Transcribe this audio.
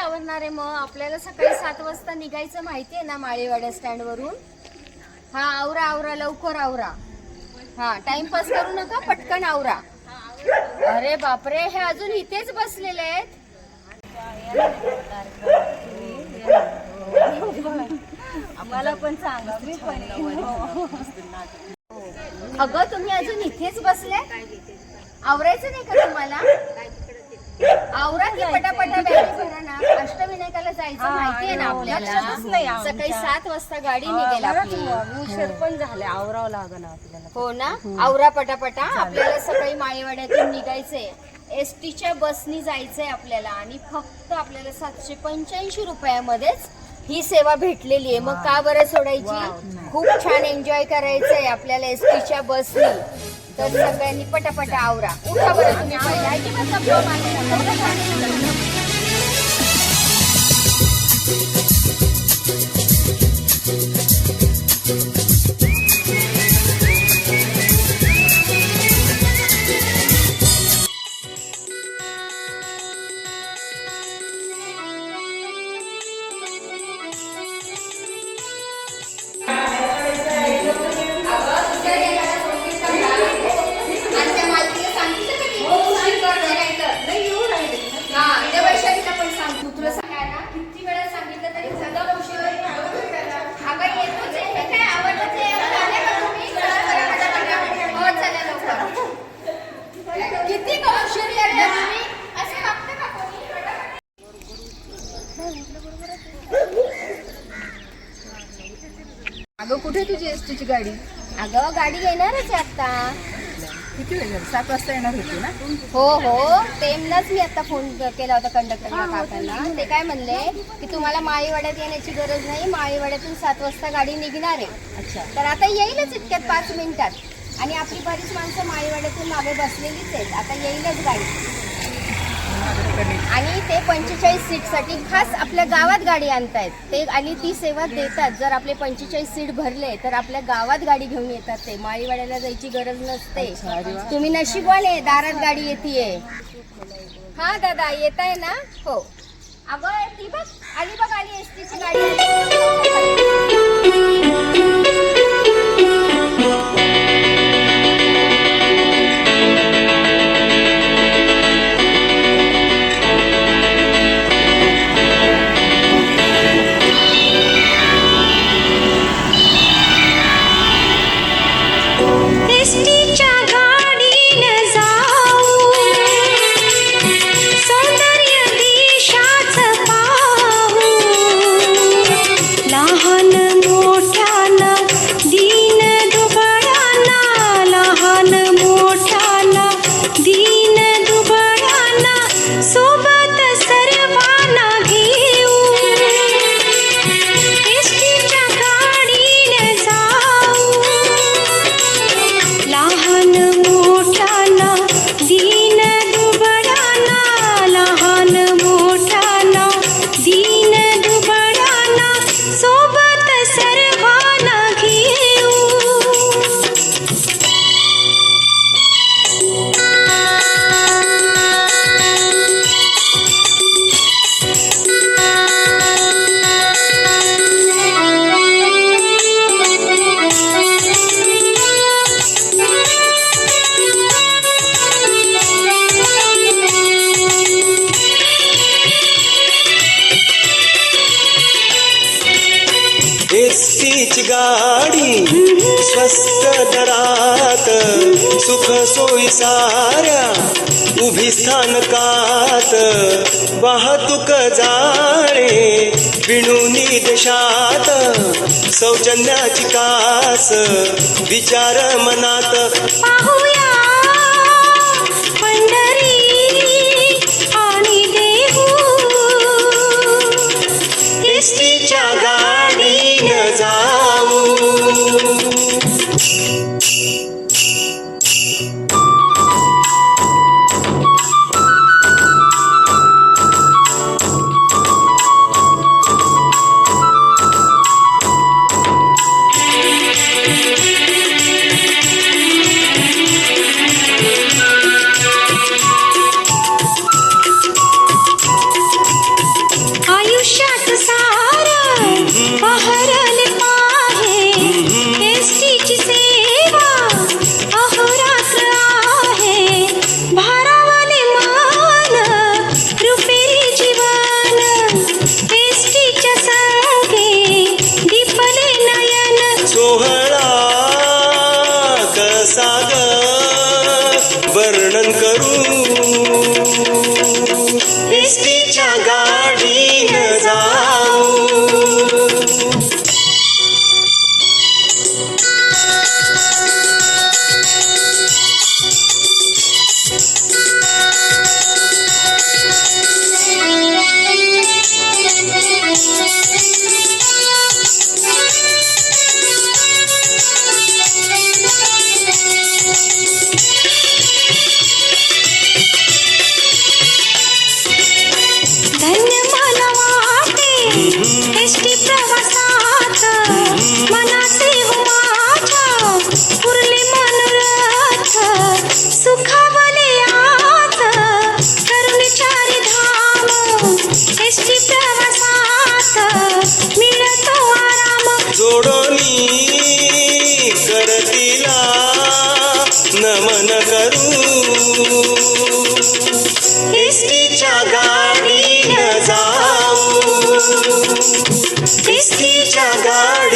आवरणार आहे मग? आपल्याला सकाळी सात वाजता निघायचं माहितीये ना माळेवाड्या स्टँड वरून? हा आवरा आवरा लवकर आवरा. हा टाइमपास करू नका पटकन आवरा. अरे बापरे हे अजून इथेच बसलेले आहेत? मला पण सांग मी पण अगं तुम्ही अजून इथेच बसले? आवरायचं नाही का तुम्हाला? आवरा की पटापटा जायचं हा, माहितीये ना लक्षातच नाही आपल्याला आमच्या. सकाळी सात वाजता गाडी निघेल आपली. उशीर पण झाले आवरावं लागलं आपल्याला. हो ना? आवरा पटापटा. आपल्याला सकाळी माळेवाड्यातून निघायचंय. एस टीच्या बसनी जायचंय आपल्याला आणि फक्त आपल्याला सातशे पंच्याऐंशी रुपयामध्येच ही सेवा भेटलेली आहे. मग का बरं सोडायची? खूप छान एन्जॉय करायचंय आपल्याला एस टीच्या बसनी. तर सगळ्यांनी पटापटा आवरा. उठा बरं तुम्ही पहिले. अजिबात गप्पा मारू नका. अगं कुठे तुझी एस टीची गाडी? अगं गाडी येणारच आहे आता. किती वेळ झाला? सात वाजता येणार होती ना? हो हो. तेमनाच मी आता फोन केला होता कंडक्टरला काकांना. ते काय म्हणले की तुम्हाला माळीवाड्यात येण्याची गरज नाही. माळीवाड्यातून सात वाजता गाडी निघणार आहे. अच्छा. तर आता येईलच इतक्यात पाच मिनिटात. आणि आपली बरीच माणसं माळीवाड्यातून मागे बसलेलीच आहेत. आता येईलच गाडी. आणि ते पंचेचाळीस सीटसाठी खास आपल्या गावात गाडी आणतायत. ते आणि ती सेवा देतात. जर आपले पंचेचाळीस सीट भरले तर आपल्या गावात गाडी घेऊन येतात ते. माळीवाड्याला जायची गरज नसते. तुम्ही नशीबवाले दारात गाडी येते हा दादा येत आहे ना? हो. अगं ती बघ आली बघ आली एस टीची गाडी. तीच गाडी स्वस्त दरात सुख सोयी साऱ्या उभी स्थानकात. वाहतूक जाणे विणुनी देशात सौजन्याची कास विचार मनात. पाहूया पंढरी. जोडोनी करतीला नमन करू. इष्टीच्या गाडी न जाऊ. इष्टीच्या गाडी